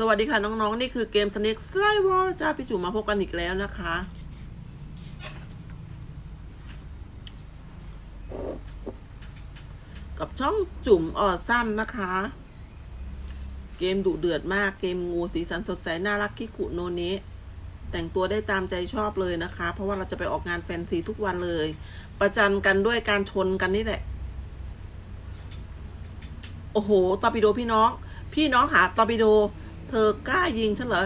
สวัสดีค่ะน้องๆนี่คือเกม Snake Slide War จ้าพี่จุ๋มมาพบกันอีกแล้วนะคะ กับช่องจุ๋มออซ้ำนะคะ เกมดุเดือดมากเกมงูสีสันสดใสน่ารักคิคุโนเนะแต่งตัวได้ตามใจชอบเลยนะคะ เพราะว่าเราจะไปออกงานแฟนซีทุกวันเลย ประจันกันด้วยการชนกันนี่แหละ โอ้โหตอปิโดพี่น้อง พี่น้องหาตอปิโด เธอกล้ายิงฉันเหรอ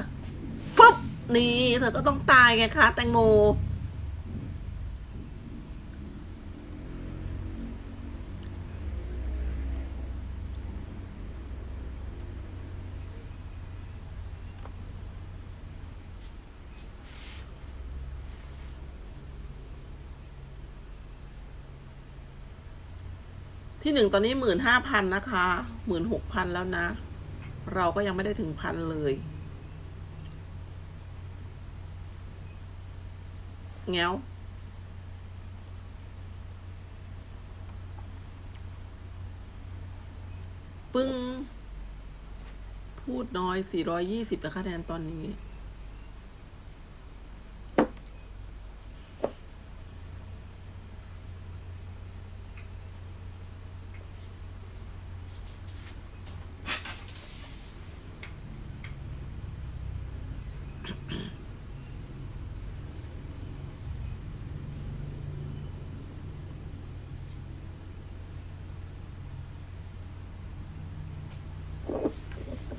ฟึบนี่เธอก็ต้องตายไงคะ แตงโม ที่หนึ่งตอนนี้หมื่นห้าพันนะคะหมื่นหกพันแล้วนะ เราก็ยังไม่ได้ถึงพันเลยแง้วปึ้ง พูดน้อย 420แต่คะแนนตอนนี้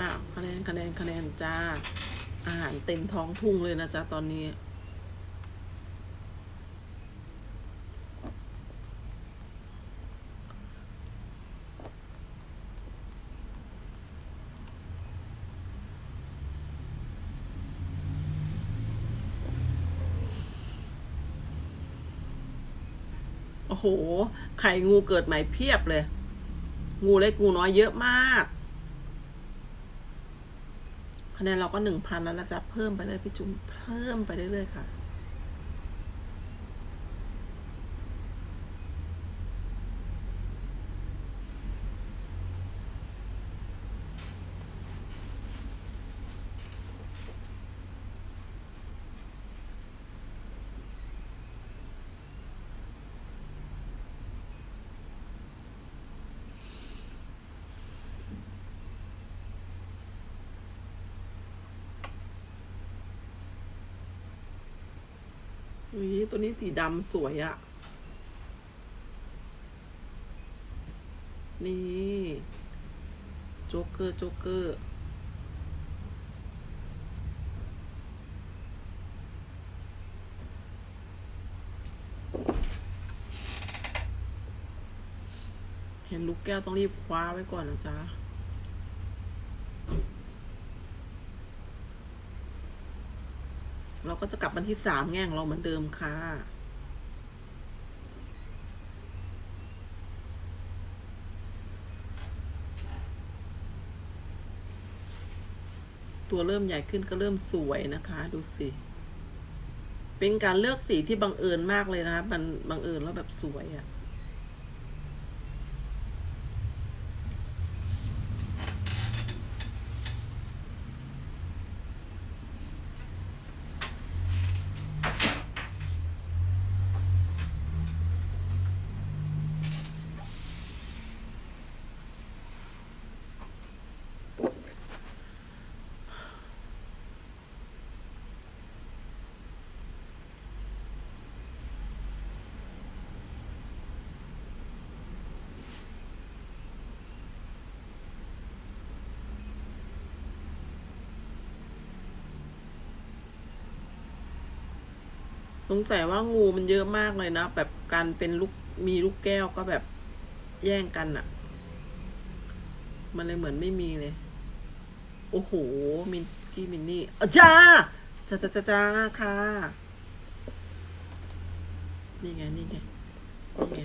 อ้าว คะแนนคะแนนคะแนนจ้า อาหารเต็มท้องทุ่งเลยนะจ๊ะตอนนี้ โอ้โห ไข่งูเกิดใหม่เพียบเลย งูเล็กงูน้อยเยอะมาก คะแนนเราก็หนึ่งพันแล้วนะจ๊ะเพิ่มไปเลยพี่จุ๋มเพิ่มไปเรื่อยๆค่ะ อุ้ยตัวนี้สีดำสวยอะนี่โจ๊กเกอร์โจ๊กเกอร์เห็นลูกแก้วต้องรีบคว้าไว้ก่อนนะจ๊ะ เราก็จะกลับวันที่สามแง่งเราเหมือนเดิมค่ะ ตัวเริ่มใหญ่ขึ้นก็เริ่มสวยนะคะ ดูสิ เป็นการเลือกสีที่บังเอิญมากเลยนะคะมันบังเอิญแล้วแบบสวยอะ่ะ สงสัยว่างูมันเยอะมากเลยนะ แบบการเป็นลูกมีลูกแก้วก็แบบแย่งกันอะ่ะมันเลยเหมือนไม่มีเลย โอ้โห มินกี้มินนี่อาจ้าจ้าจ้าจ้าค่ะ นี่ไง นี่ไง นี่ไง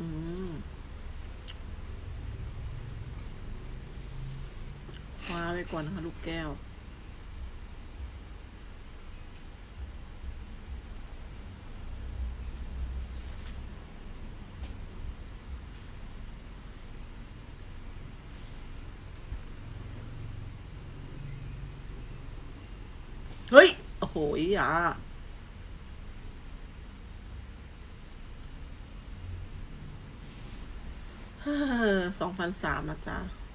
อ คว้า ไว้ก่อนนะคะลูกแก้ว เฮ้ย โอ้โหอย่าสองพันสามนะจ๊ะ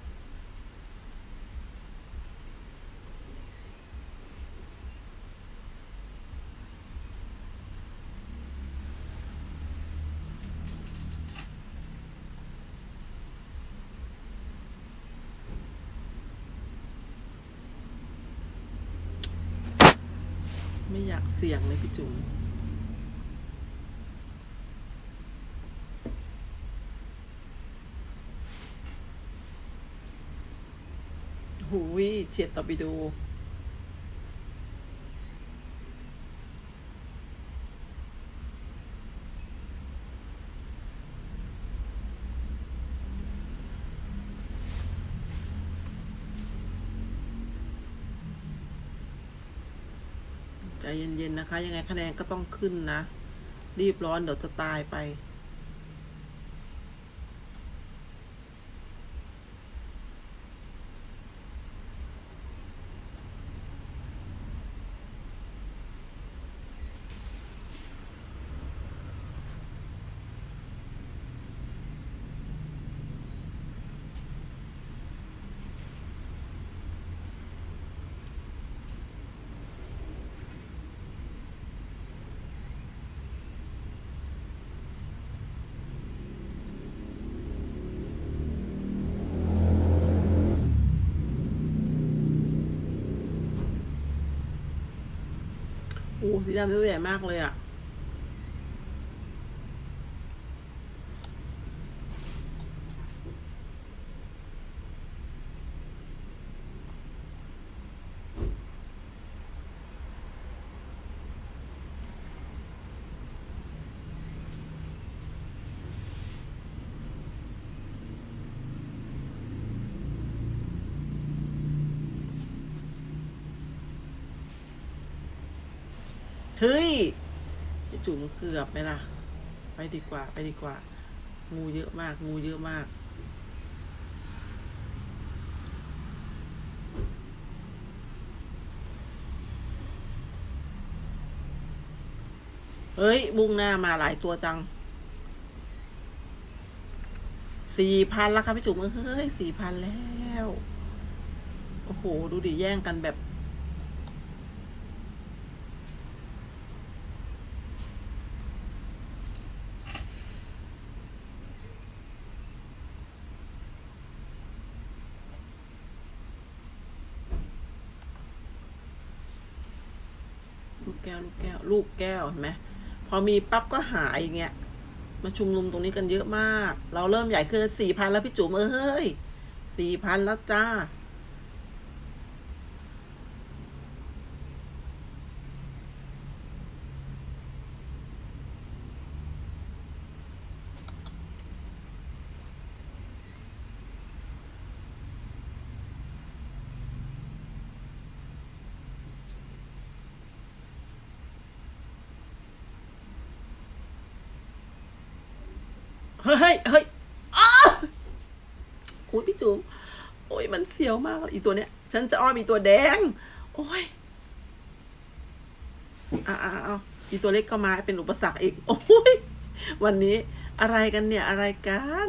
กเสียงเลยพี่จุ๋มหูวิเฉียดต่อไปดู เย็นๆนะคะ ยังไงคะแนนก็ต้องขึ้นนะ รีบร้อนเดี๋ยวจะตายไป สีดำตัวใหญ่มากเลยอะ เฮ้ยพี่จุ๋มเกือบไหมล่ะ ไปดีกว่า ไปดีกว่า งูเยอะมาก งูเยอะมาก เฮ้ยบุ้งหน้ามาหลายตัวจังสี่พันแล้วครับพี่จุ๋มเฮ้ยสี่พันแล้ว โอ้โห ดูดิแย่งกันแบบ ลูกแก้ว ลูกแก้วเห็นไหมพอมีปั๊บก็หายอย่างเงี้ยมาชุมนุมตรงนี้กันเยอะมาก เราเริ่มใหญ่ขึ้นสี่พันแล้วพี่จุ๋มเออเฮ้ยสี่พันแล้วจ้า เฮ้ยเฮ้ยอ้าโอ้ยพี่จุ๋มโอ้ยมันเสียวมากอีตัวเนี้ย ฉันจะอ้อมอีตัวแดง โอ้ยอ่าอ่าเอาอีตัวเล็กก็มาเป็นอุปสรรคอีก โอ้ยวันนี้อะไรกันเนี่ยอะไรกัน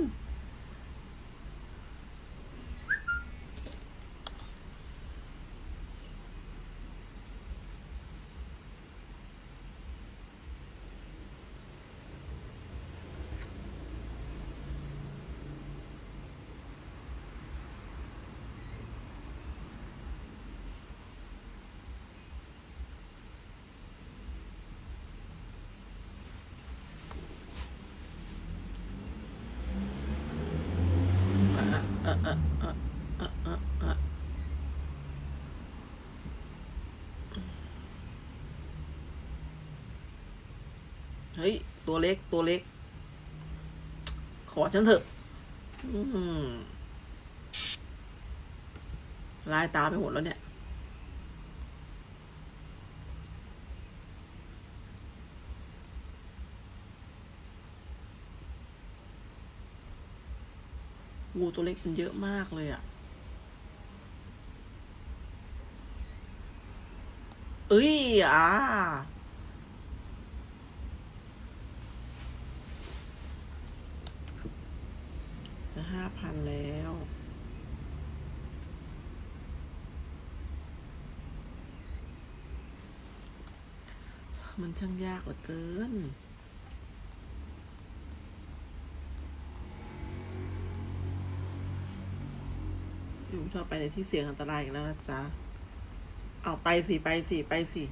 อะอะอะอะอะอะอะ เฮ้ย ตัวเล็กตัวเล็ก ขอฉันเถอะลายตาไปหมดแล้วเนี่ย งูตัวเล็กมันเยอะมากเลยอะ่ะ เอ้ยอ่าจะห้าพันแล้วมันช่างยากเหลือเกิน ชอบไปในที่เสี่ยงอันตรายอีกแล้วนะจ๊ะ เอาไปสิ ไปสิ ไปสิ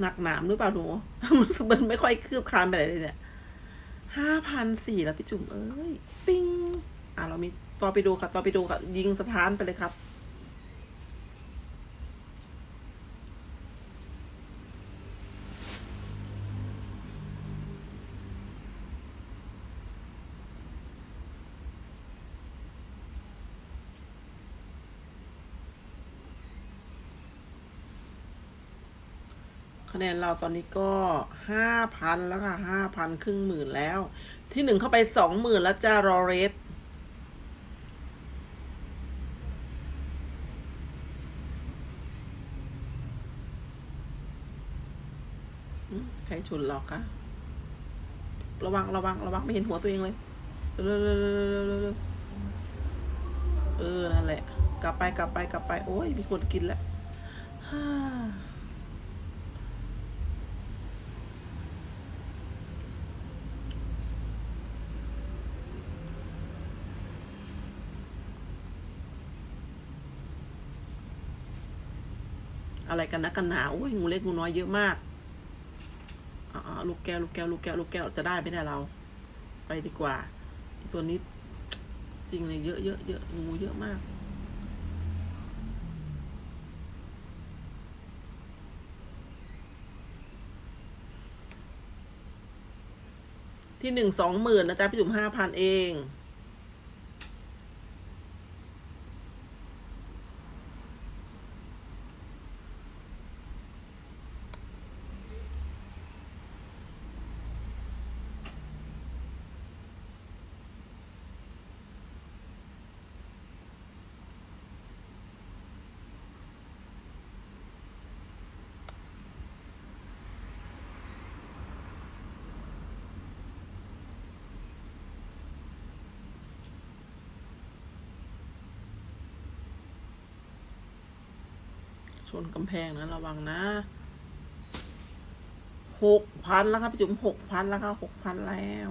หนักหนามหรือเปล่าหนูรู้สึกมันไม่ค่อยคืบคลานไปไหนเลยเนี่ยห้าพันสี่แล้วพี่จุ๋มเอ้ย ปิ้ง อะเรามีต่อไปดูค่ะ ต่อไปดูค่ะ ยิงสถานไปเลยครับ คะแนนเราตอนนี้ก็ห้าพันแล้วค่ะห้าพันครึ่งหมื่นแล้ว ที่หนึ่งเข้าไปสองหมื่นแล้วจ้ารอเรสใครชนเราคะระวังระวังระวังไม่เห็นหัวตัวเองเลยเร็วเออนั่นแหละ กลับไปกลับไปกลับไป โอ้ยมีคนกินแล้ว อะไรกันนะกันหนาโอ้ยงูเล็กงูน้อยเยอะมากลูกแก้วลูกแก้วลูกแก้วลูกแก้วจะได้ไหมเนี่ยเรา ไปดีกว่า ตัวนี้จริงเลยเยอะเยอะเยอะงูเยอะมากที่หนึ่งสองหมื่นนะจ๊ะพี่จุ๋มห้าพันเอง ชนกำแพงนะระวังนะหกพันแล้วครับพี่จุ๋มหกพันแล้วครับหกพันแล้ว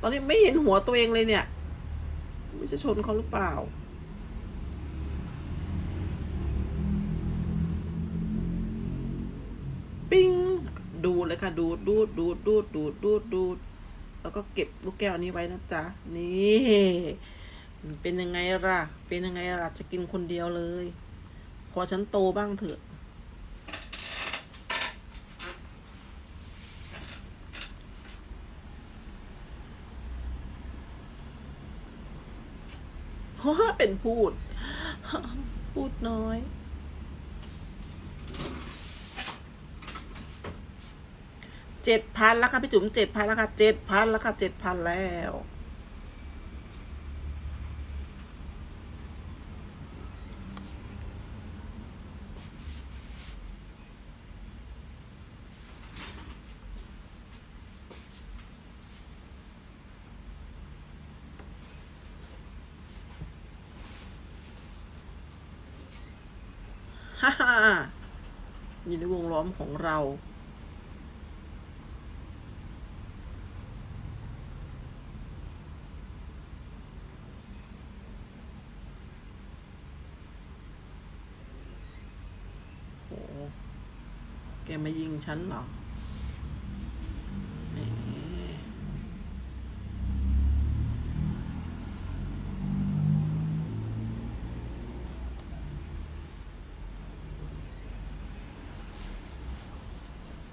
ตอนนี้ไม่เห็นหัวตัวเองเลยเนี่ยไม่จะชนเขาหรือเปล่า ปิ้ง ดูเลยค่ะ ดูดดูดดูดดูดดูดดูดดูดแล้วก็เก็บลูกแก้วนี้ไว้นะจ๊ะ นี่เป็นยังไงล่ะ เป็นยังไงล่ะ จะกินคนเดียวเลยพอฉันโตบ้างเถอะเพราะว่าเป็นพูด พูดน้อย เจ็ดพันแล้วค่ะพี่จุ๋มเจ็ดพันแล้วค่ะเจ็ดพันแล้วค่ะเจ็ดพันแล้วฮ่าฮ่าอยู่ในวงล้อมของเรา ฉันหรอ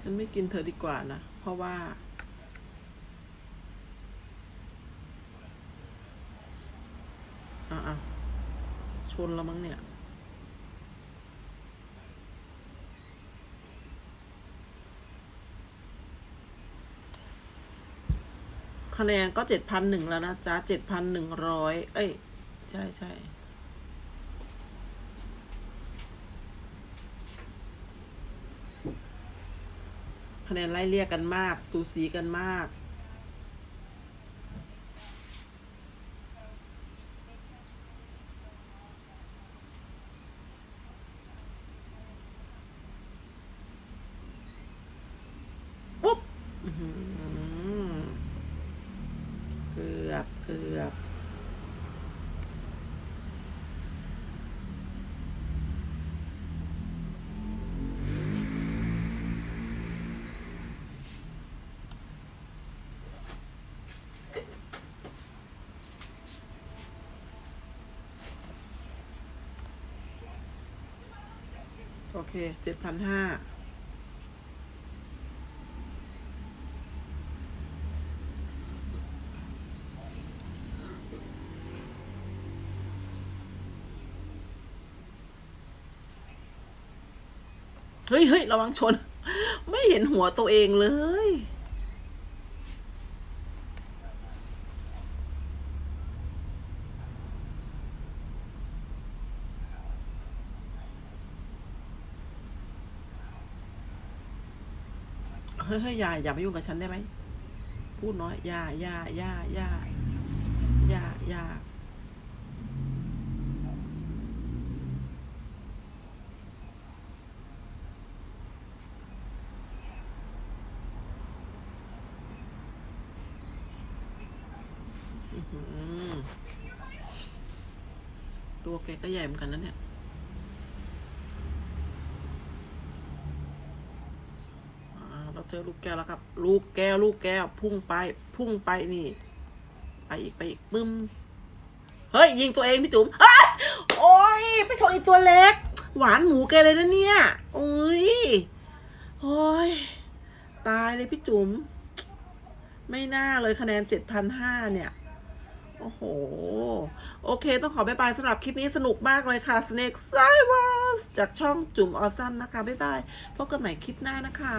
ฉันไม่กินเธอดีกว่านะ เพราะว่า อะชนแล้วมั้งเนี่ย คะแนนก็เจ็ดพันหนึ่งแล้วนะจ๊ะเจ็ดพันหนึ่งร้อยเอ้ย ใช่ใช่คะแนนไล่เลี่ยกันมาก สูสีกันมาก ปุ๊บอื้อหือเกือบเกือบ โอเคเจ็ดพันห้าเฮ้ยเฮ้ยระวังชน ไม่เห็นหัวตัวเองเลย เฮ้ยเฮ้ยอย่าอย่ามายุ่งกับฉันได้ไหมพูดน้อยอย่าอย่าอย่าอย่าอย่าอย่าตัวแกก็ใหญ่เหมือนกันนะเนี่ย อ่า เจอลูกแก้วแล้วครับ ลูกแก้ว ลูกแก้ว พุ่งไป พุ่งไปนี่ ไปอีกไปอีกปึ้ม เฮ้ย ยิงตัวเองพี่จุ๋มเฮ้ยโอ้ยไปชนอีกตัวเล็ก หวานหมูแกเลยนะเนี่ยโอ้ยโอ้ยตายเลยพี่จุ๋มไม่น่าเลยคะแนนเจ็ดพันห้าเนี่ย โอ้โห โอเค ต้องขอบายบายสำหรับคลิปนี้สนุกมากเลยค่ะ Snake s i w a s จากช่องจุ๋มออซัมนะคะ บ๊ายบาย พบกันใหม่คลิปหน้านะคะ